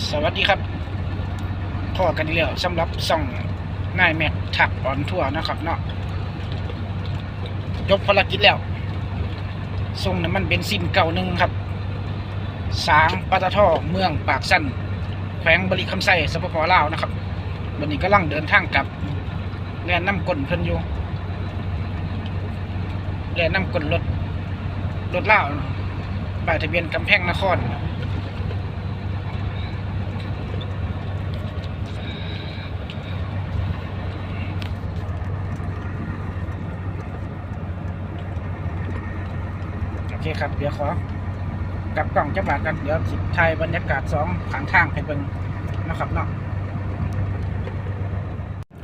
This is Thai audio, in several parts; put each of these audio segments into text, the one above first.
สวัสดีครับพอกันอีกแล้วสำหรับส่องนายแม็กถักออนทั่วร์นะครับเนาะยกภารกิจแล้วส่งน้ำมันเบนซินเก่าหนึ่งครับ สางปตทเมืองปากสั้นแขวงบริคำไส้สปปลาวนะครับวันนี้ก็ลังเดินทางกลับแลนน้ำกลนเพิ่นอยู่แลนน้ำกลนรถรถลาวป้ายทะเบียนกำแพงนคร เคครับ เดี๋ยวขอกลับกล่องจะบาดกันเดี๋ยวสิถ่ายบรรยากาศสองขางทางให้เบิ่งนะครับเนาะ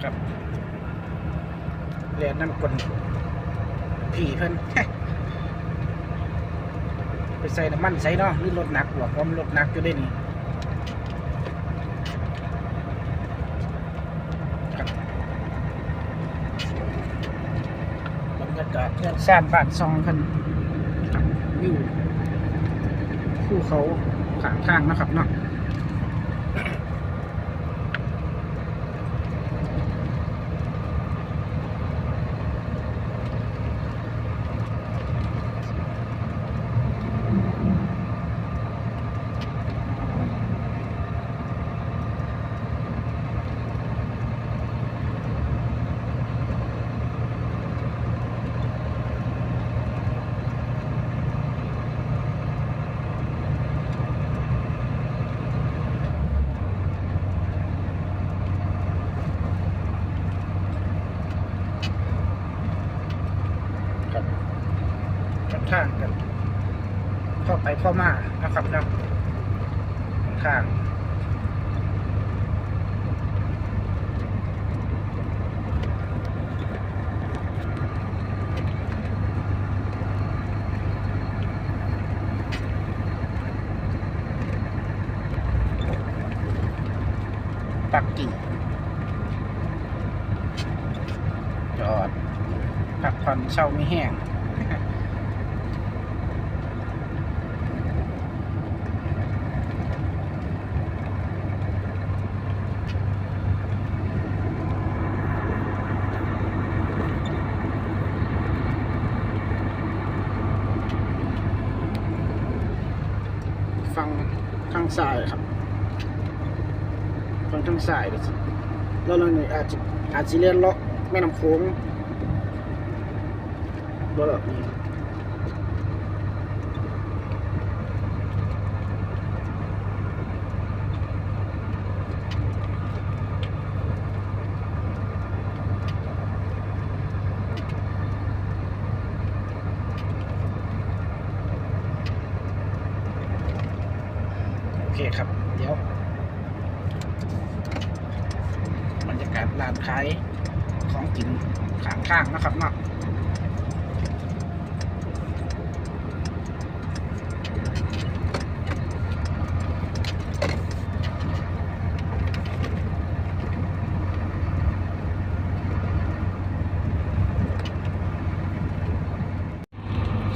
ครับเรียนน้ำกลผีเพิ่นไปใส่น้ำมันใส่เนาะหรือรถหนักกว่าความรถหนักอยู่ได้นี่ครับรรยากาศเพื่อนซ่านบ้านซองเพิ่น วิวภูเขาขางทางนะครับเนาะครับกับทางกัน เข้ามานะครับเนาะข้างปักกิ่งจอดพักผ่อนเช่าไม่แห้ง ฟังทางซ้ายครับฝั่งทางซ้ายเดี๋ยวสิแล้วเราเนี่ยอาจจะอาจจะเลียนเลาะแม่น้ำโขงรถแบบนี้ เคครับ เดี๋ยวบรรยากาศร้านขายของกินข้างทางนะครับเนาะ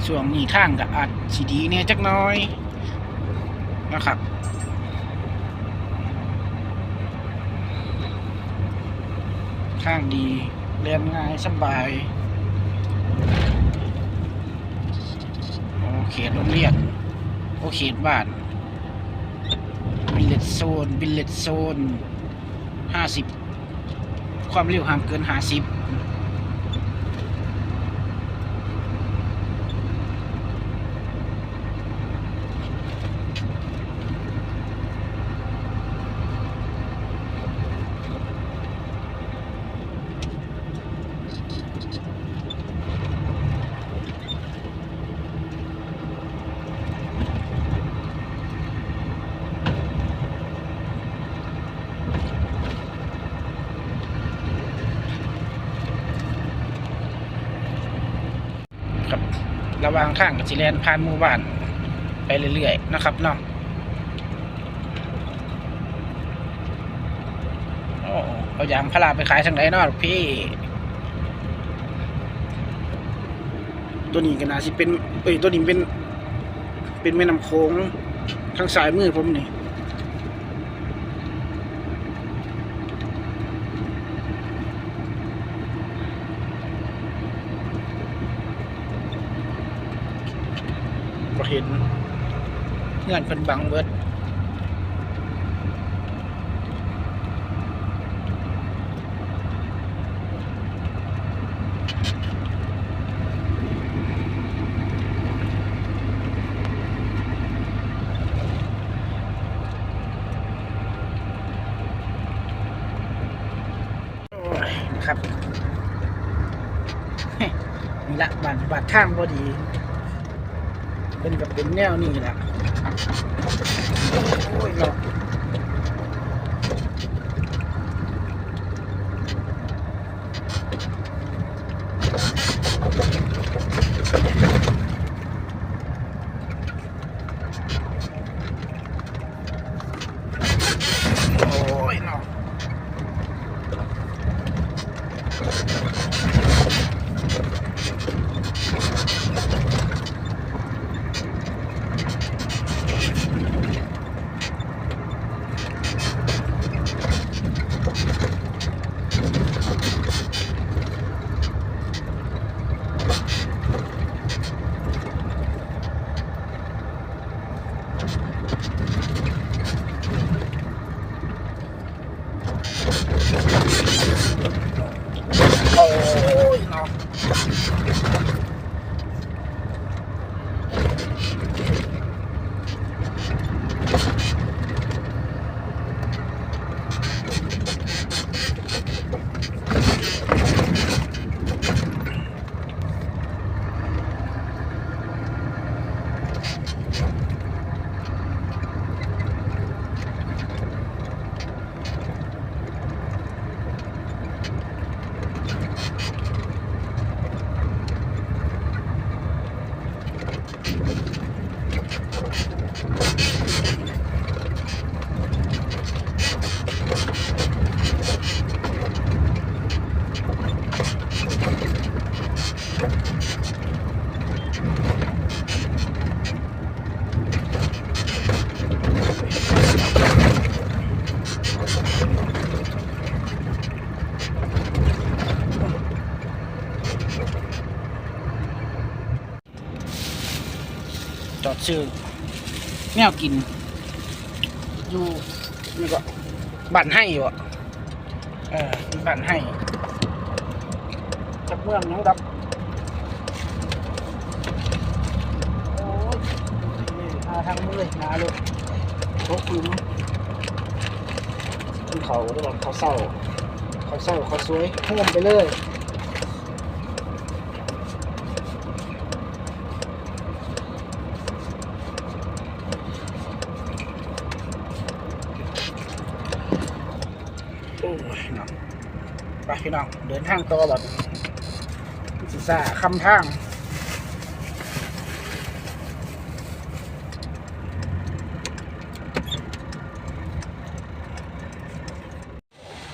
ช่วงนี้ทางก็อาจสิดีเนี่ยจักน้อย นะครับทางดีเรียนง่ายสบาย โอเขตโรงเรียน โอเขตบ้านวิลเลจโซนวิลเลจโซนห้าสิบความเร็วห่างเกินห้าสิบ ครับระวางข้างกับสิแลนผ่านหมู่บ้าน ไปเรื่อยๆนะครับเนาะโอ้เอายางพาราไปขายทางไหนเนาะพี่ ตัวนี้ก็น่าสิเป็นเอ้ยตัวนี้เป็น เป็นแม่น้ำโขงทางสายมือผมนี่ เห็นเงื่อนเป็นบังเบิดนะครับนี่ละบาดบาดทางพอดี เป็นกับเป็นแนวนี่แหละโอ้ยเนาะ ซื้อแนวกิน อยู่นี่ก็บ้านให้อยู่อะเออมีบ้านให้จากเมืองหยังดับโอ้ยนี่มาทางนี้เลยมาเลยโต๊ะคุมขึ้นเขาเรียเขาเศร้า เขาเศร้าเขาสวยท่วมไปเลย โอ้ยเนาะไป พี่น้อง เดินทางต่อแบบสิซ่าคำทาง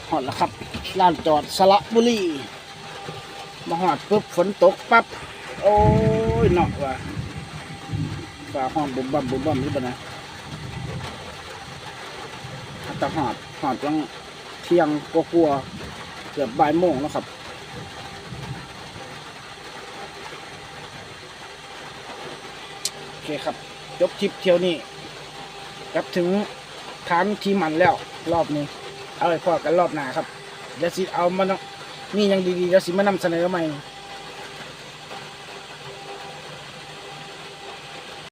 หอดแล้วครับลานจอดสระบุรีมาหอดปุ๊บฝนตกปั๊บโอ้ยเนาะว่าฝ่าห้องบุบบัมบุบบัมนี่ปะนะแต่หอดหอดยังเที่ยงกลัว กือบบ่ายโมงแล้วครับโอเคครับจบทริปเที่ยวนี้กลับถึงทางที่มันแล้ว รอบนี้ เอาไปพอกันรอบหน้าครับเดี๋ยวสิเอามาเนาะนี่ยังดีๆเดี๋ยวสิมานำเสนอใหม่